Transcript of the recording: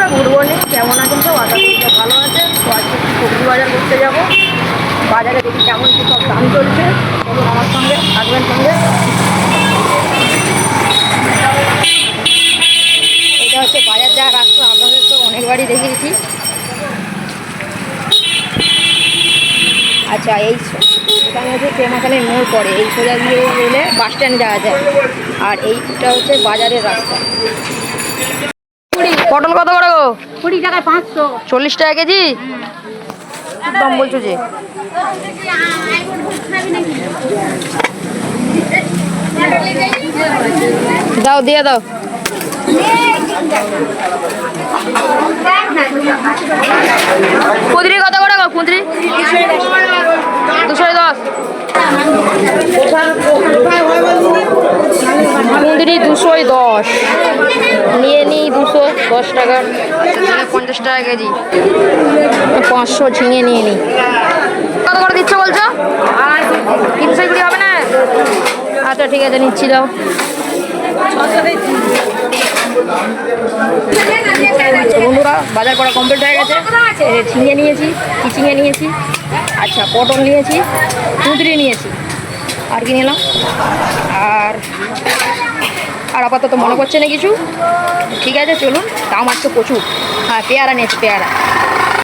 বন্ধুরা good morning কেমন আছেন তো আশা করি ভালো আছে তো আজকে সবজি বাজার করতে যাব। বাজারে দেখি কেমন কী সব দাম চলছে। চলুন আমার সঙ্গে, থাকবেন সঙ্গে। এটা হচ্ছে বাজার যাওয়ার রাস্তা, আপনাদের তো অনেকবারই দেখিয়েছি। আচ্ছা এই এখানে হচ্ছে প্রেমাখানের মোড় পড়ে। এই সোজা দিয়ে গেলে বাস স্ট্যান্ড যাওয়া যায়। আর এইটা হচ্ছে বাজারের রাস্তা। পটল কত করে গো? কুড়ি টাকায় পাঁচশো। চল্লিশ টাকা কেজি? দাম বলছো যে। দাও দিয়ে দাও। কুঁদরি কত করে গো কুঁদরি? দুশো দশ। কুঁদরি দুশোই দশ। দুশো দশ টাকা। ঝিঙে পঞ্চাশ টাকা কেজি। পাঁচশো ঝিঙে নিয়ে নিই। কত করে দিচ্ছ বলছো? তিনশো কুড়ি হবে না? আচ্ছা ঠিক আছে নিচ্ছি দাও। বন্ধুরা বাজার করা কমপ্লিট হয়ে গেছে। ঝিঙে নিয়েছি কি নিয়েছি? আচ্ছা পটল নিয়েছি কুঁদরি নিয়েছি। আর কি নিলাম? আর আপাতত মনে করছে না কিছু? ঠিক আছে, চলুন। দাম আসছে প্রচুর। হ্যাঁ পেয়ারা নিয়েছে, পেয়ারা।